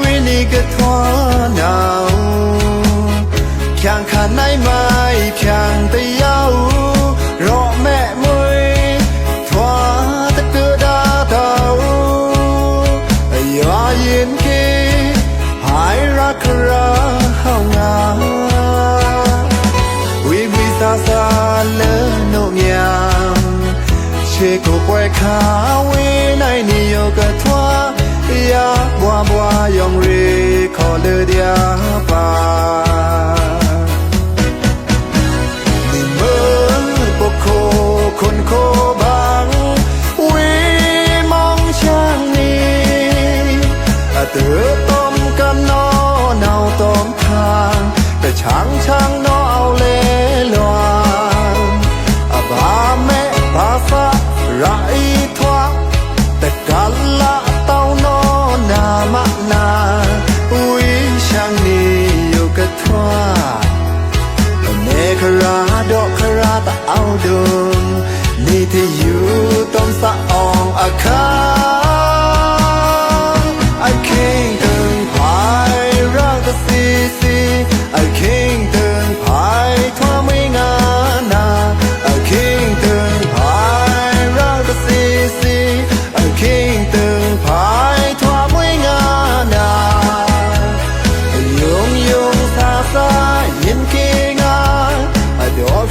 ဝေနေကထွားနာဖြန်ခနိုင်မိုင်ဖြန်တယောက်ရော့မဲ့မွေထွားတတူဒါတော့အရာရင်ကေဟိုင်ရာခရာဟောင်းငါဝေဝေသာသာလဲနို့မြာချေကိုပွဲခါဝေနိုင်နေရောကထွား right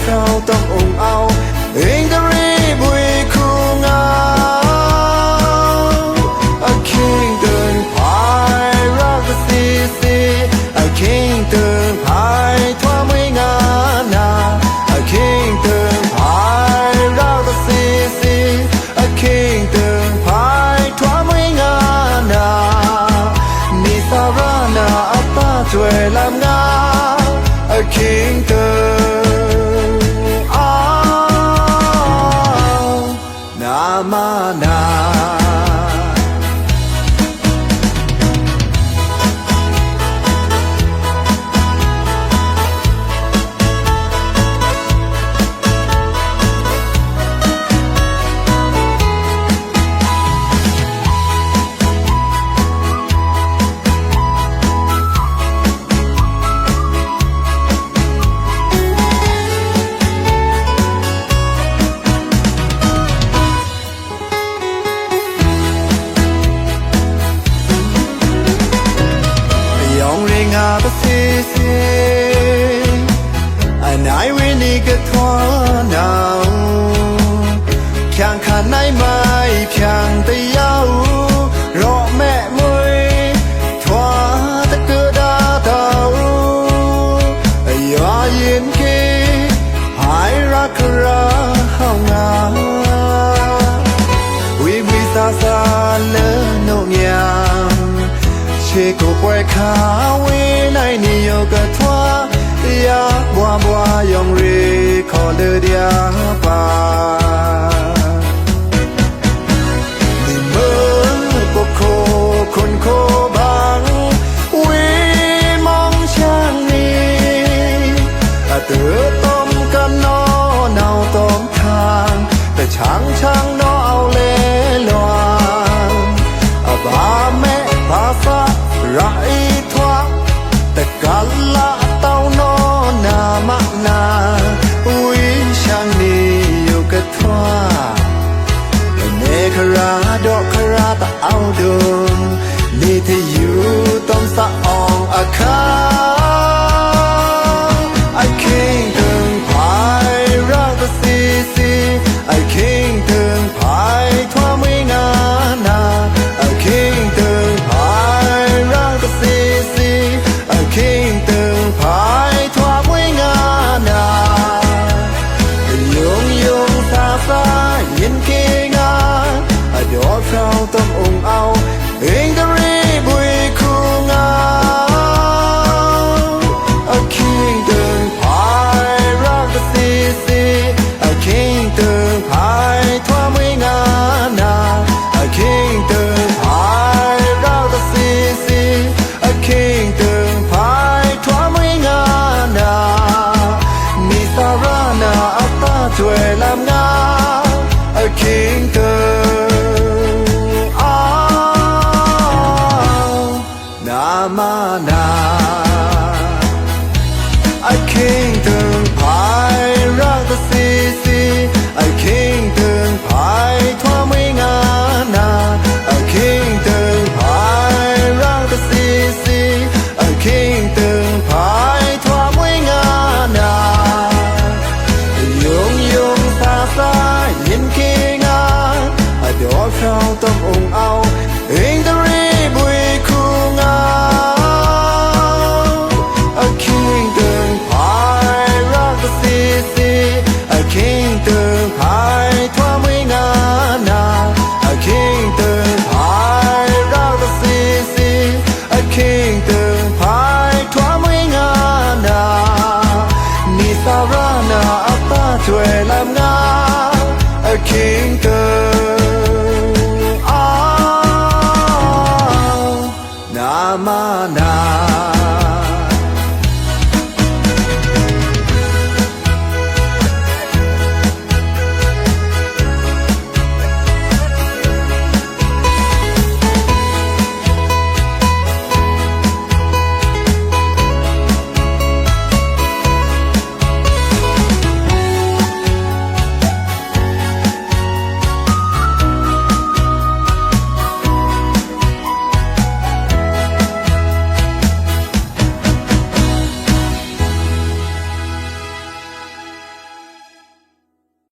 cao tóc ồn ào. In the river this ကိုပွဲခါဝေးနိုင်နေရောကထွားတရားဘွားဘွားရောင်ရေခေါ်လေရပါ tú.